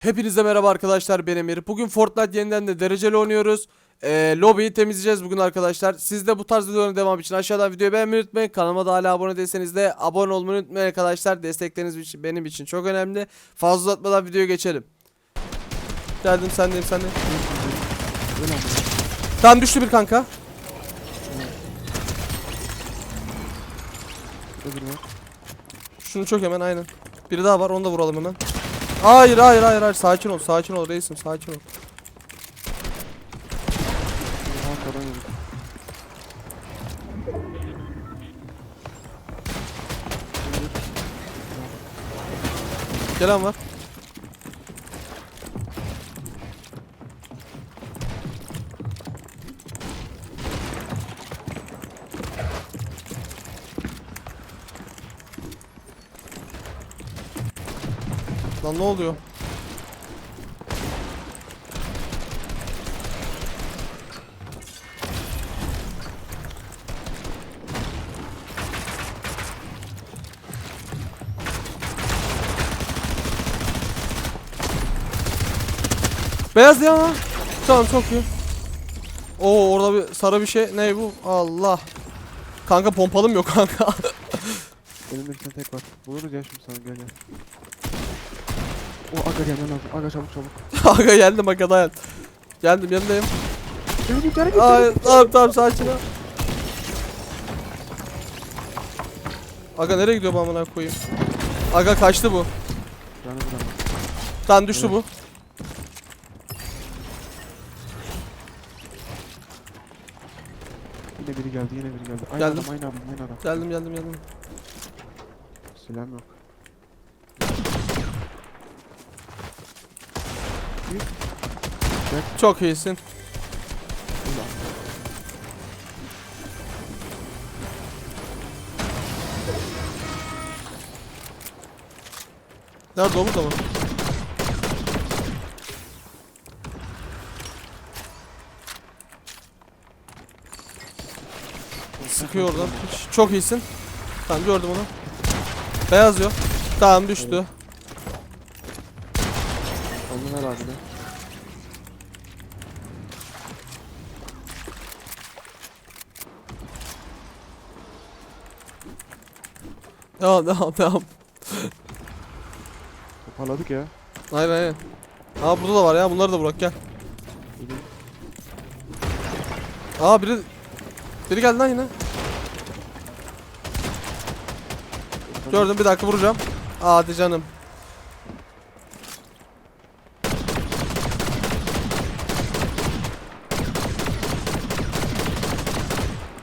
Hepinize merhaba arkadaşlar ben Emir. Bugün Fortnite yeniden de dereceli oynuyoruz. Ee, lobiyi temizleyeceğiz bugün arkadaşlar. Siz de bu tarz videoların devamı için aşağıdan videoyu beğenmeyi unutmayın. Kanalıma da hala abone değilseniz de abone olmayı unutmayın arkadaşlar. Destekleriniz için, benim için çok önemli. Fazla uzatmadan videoya geçelim. Geldim sendeyim sendeyim. Tamam düştü bir kanka. Şunu çok hemen aynen. Biri daha var onu da vuralım hemen. Hayır hayır hayır hayır sakin ol sakin ol reisim sakin ol. Gelen var. Lan ne oluyor? Beyaz ya ama. Tamam çok iyi. Oo orada bir sarı bir şey. Ne bu? Allah. Kanka pompalım yok kanka. Elimde bir tek var. Buluruz ya şimdi sana gel gel. O aga gelmen lazım. Aga çabuk çabuk. Aga geldim aga dayan. Geldim yanındayım. Bir tane Ay, tamam tamam sakin ol. Aga nereye gidiyor bu amına koyayım? Aga kaçtı bu. Canı bırak. Tan düştü bu. Yine biri geldi yine biri geldi. Aynı Geldim. adam aynı adam aynı adam. Geldim geldim geldim. Silah yok. Çok iyisin. Nerede o burada? Sıkıyor oradan. Çok iyisin. Tamam gördüm onu. Beyaz yok. Tamam düştü. Ver abi de. Devam devam devam. Toparladık ya. Aynen aynen. Aa burada da var ya bunları da bırak gel. Yine. Aa biri biri geldi lan yine. Gördüm bir dakika vuracağım. Hadi canım.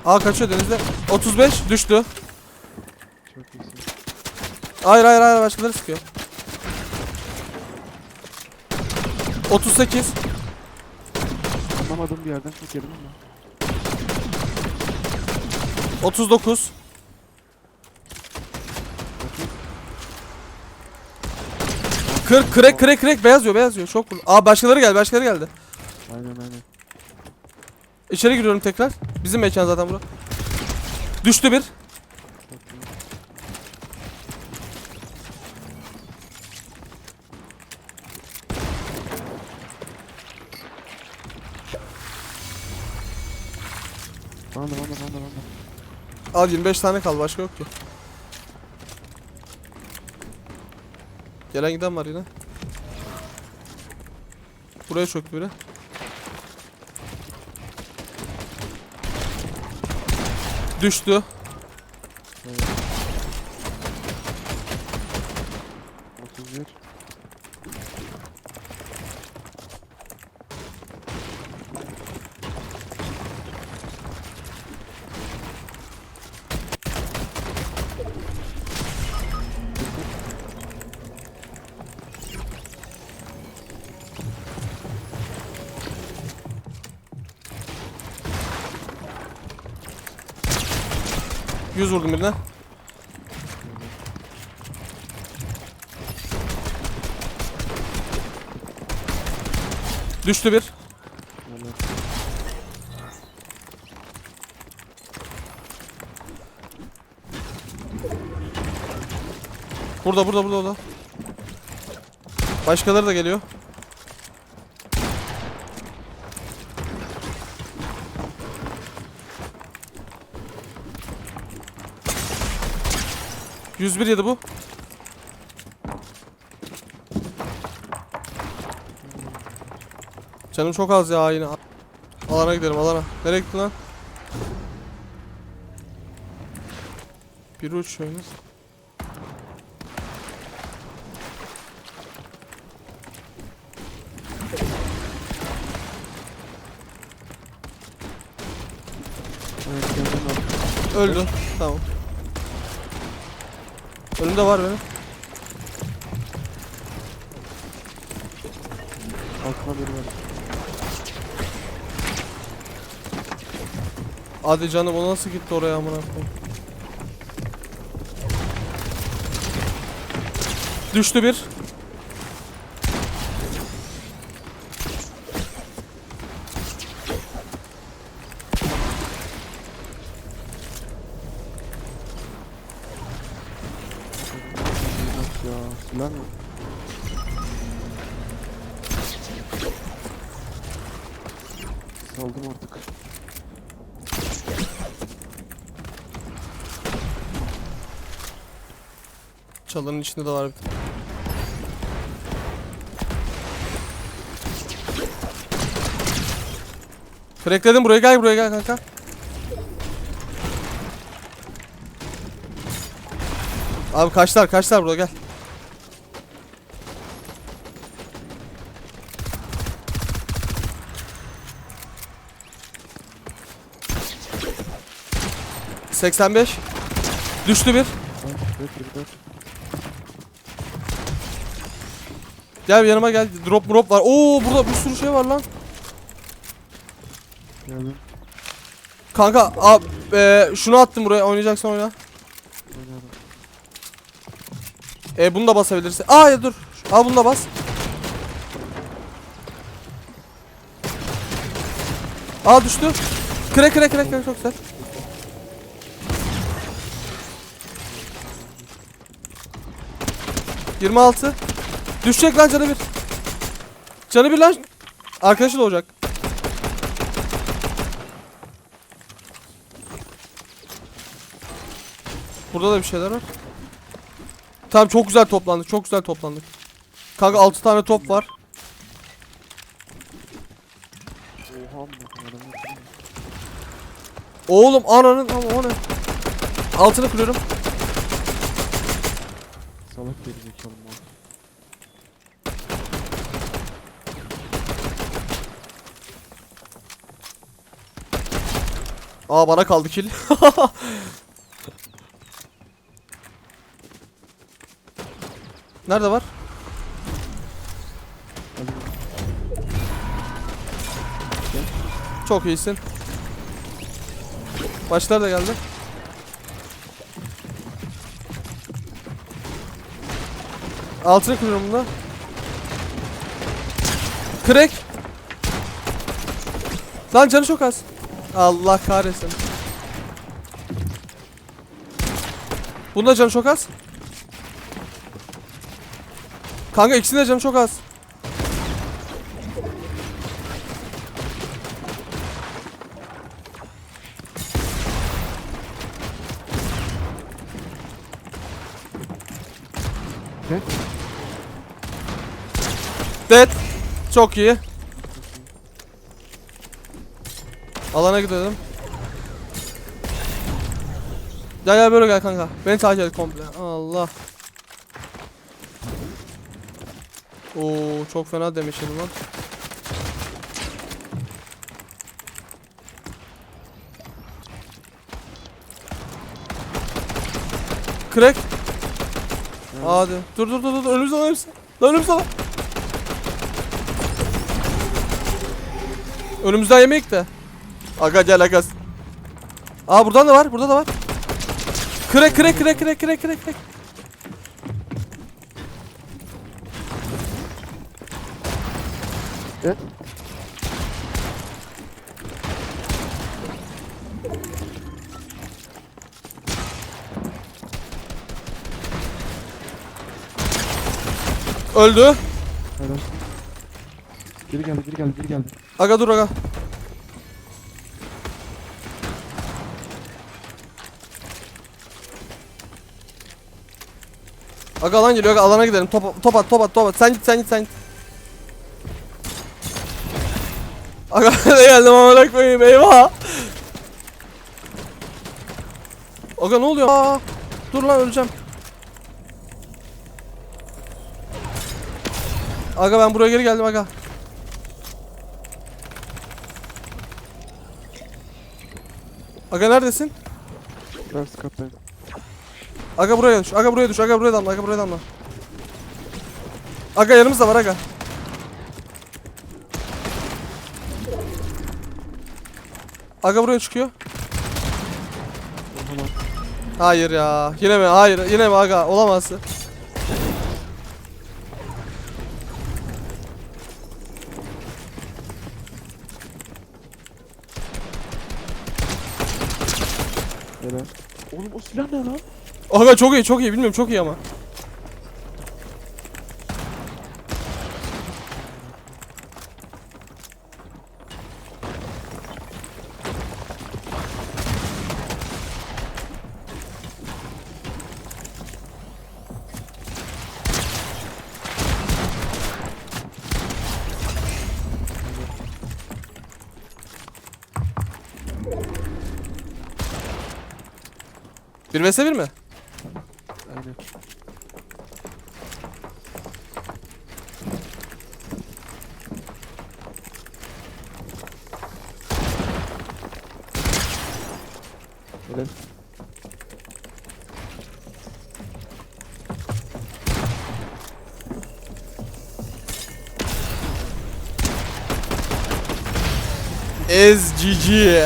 Aa kaçıyor denizde. 35 düştü. Çok iyisin. Hayır hayır hayır başkaları sıkıyor. 38 Anlamadığım bir yerden çok yedim ama. 39 40 crack crack crack beyaz diyor beyaz diyor çok vur- Aa başkaları geldi başkaları geldi. Aynen aynen. İçeri giriyorum tekrar. Bizim mekan zaten bura. Düştü bir. Çok. Bana da bana da bana da bana da. Al 25 tane kaldı başka yok ki. Gelen giden var yine. Buraya çöktü biri. Düştü. 100 vurdum birine. Düştü bir. Burada burada burada. burada. Başkaları da geliyor. Yüz bir yedi bu. Canım çok az ya yine. Alana gidelim alana. Nereye gitti lan? Bir geldim abi. Öldü. Tamam. Önümde var benim. Altına biri var. Hadi canım o nasıl gitti oraya amına koyayım. Düştü bir. Bak ya. Silah mı? Saldım artık. Çalının içinde de var bir tane. Crackledim buraya gel buraya gel kanka. Abi kaçlar kaçlar burada gel. Seksen beş. Düştü bir. Gel yanıma gel. Drop drop var. Oo burada bir sürü şey var lan. Geldim. Kanka ab, e, şunu attım buraya. Oynayacaksan oyna. E bunu da basabilirsin. Aa ya dur. Al bunu da bas. Aa düştü. Kre kre kre kre çok güzel. Yirmi altı. Düşecek lan canı bir. Canı bir lan. Arkadaşı da olacak. Burada da bir şeyler var. Tamam çok güzel toplandık. Çok güzel toplandık. Kanka 6 tane top var. Oğlum ananın ama o ne? Altını kırıyorum. Salak geri zekalı mal. Aa bana kaldı kill. Nerede var? Çok iyisin. Başlar da geldi. Altını kırıyorum bunda. Crack. Lan canı çok az. Allah kahretsin. Bunda canı çok az. Kanka ikisinde canı çok az. Ne? Dead. Çok iyi. Alana gidelim. Gel gel böyle gel kanka. Beni takip et komple. Allah. Oo çok fena demişim lan. Crack. Hadi. Dur dur dur dur önümüzde lan hepsi. Lan önümüzde lan. Önümüzden yemek de. Aga gel aga. Aa buradan da var. Burada da var. Crack crack crack crack crack crack crack. Evet. Öldü. Geri geldi geri geldi geri geldi. Aga dur aga. Aga alan geliyor aga alana gidelim. Top, top at top at top at. Sen git sen git sen git. Aga ne geldim amına koyayım eyvah. Aga ne oluyor? Aa, dur lan öleceğim. Aga ben buraya geri geldim aga. Aga neredesin? Ben Scott'tayım. Aga buraya düş. Aga buraya düş. Aga buraya damla. Aga buraya damla. Aga yanımızda var aga. Aga buraya çıkıyor. Hayır ya. Yine mi? Hayır. Yine mi aga? Olamaz. Silah lan? Aga çok iyi çok iyi. Bilmiyorum çok iyi ama. Bir vs bir mi? Aynen. Helal. Ez GG.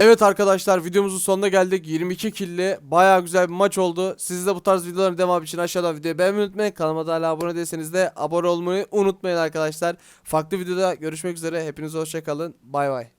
Evet arkadaşlar videomuzun sonuna geldik. 22 killi baya güzel bir maç oldu. Siz de bu tarz videoların devamı için aşağıdan videoyu beğenmeyi unutmayın. Kanalıma da hala abone değilseniz de abone olmayı unutmayın arkadaşlar. Farklı videoda görüşmek üzere. Hepinize hoşçakalın. Bay bay.